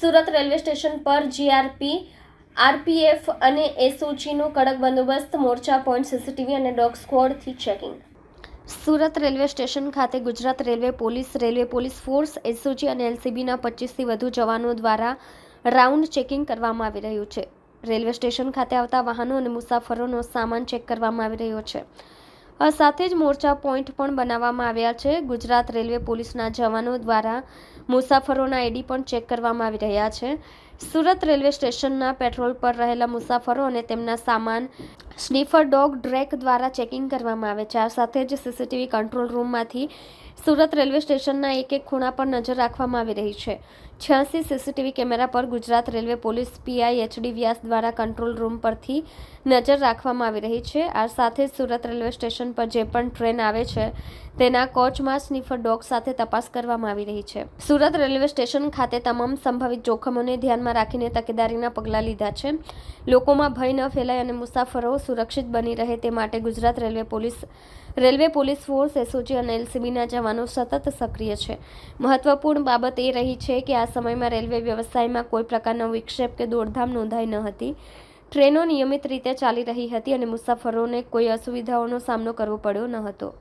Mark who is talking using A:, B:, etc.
A: Surat railway station પર GRP, RPF અને એસઓજીનું કડક બંદોબસ્ત, મોરચા પોઈન્ટ સીસીટીવી અને ડોગ સ્ક્વોડથી ચેકિંગ. સુરત રેલવે સ્ટેશન ખાતે Gujarat railway police railway police force, SOG અને એલસીબીના પચીસથી વધુ જવાનો દ્વારા રાઉન્ડ ચેકિંગ કરવામાં આવી રહ્યું છે. રેલવે સ્ટેશન ખાતે આવતા વાહનો અને મુસાફરોનો સામાન ચેક કરવામાં આવી રહ્યો છે. સાથે જ મોરચા પોઈન્ટ પણ બનાવવામાં આવ્યા છે. ગુજરાત રેલવે પોલીસના જવાનો દ્વારા મુસાફરોના આઈડી પણ ચેક કરવામાં આવી રહ્યા છે. સુરત રેલવે સ્ટેશનના પેટ્રોલ પર રહેલા મુસાફરો અને તેમના સામાન સ્નીફર ડોગ ડ્રેક દ્વારા ચેકિંગ કરવામાં આવે છે. આ સાથે જ સીસીટીવી કંટ્રોલ રૂમમાંથી સુરત રેલવે સ્ટેશનના એક એક ખૂણા પર નજર રાખવામાં આવી રહી છે. છ્યાસી સીસીટીવી કેમેરા પર Gujarat railway police PI HD Vyas દ્વારા કંટ્રોલ રૂમ પરથી નજર રાખવામાં આવી રહી છે. આ સાથે જ સુરત રેલવે સ્ટેશન પર જે પણ ટ્રેન આવે છે, તેના કોચમાં સ્નીફર ડોગ સાથે તપાસ કરવામાં આવી રહી છે. સુરત રેલવે સ્ટેશન ખાતે તમામ સંભવિત જોખમોને ધ્યાનમાં રાખીને તકેદારીના પગલાં લીધા છે. લોકોમાં ભય ન ફેલાય અને મુસાફરો સુરક્ષિત બની રહે તે માટે Gujarat railway police railway police force, SOG અને એલસીબીના જવાનો સતત સક્રિય છે. મહત્વપૂર્ણ બાબત એ રહી છે કે આ સમયમાં રેલવે વ્યવસાયમાં કોઈ પ્રકારનો વિક્ષેપ કે દોડધામ નોંધાઈ ન હતી. ટ્રેનો નિયમિત રીતે ચાલી રહી હતી અને મુસાફરોને કોઈ અસુવિધાઓનો સામનો કરવો પડ્યો ન હતો.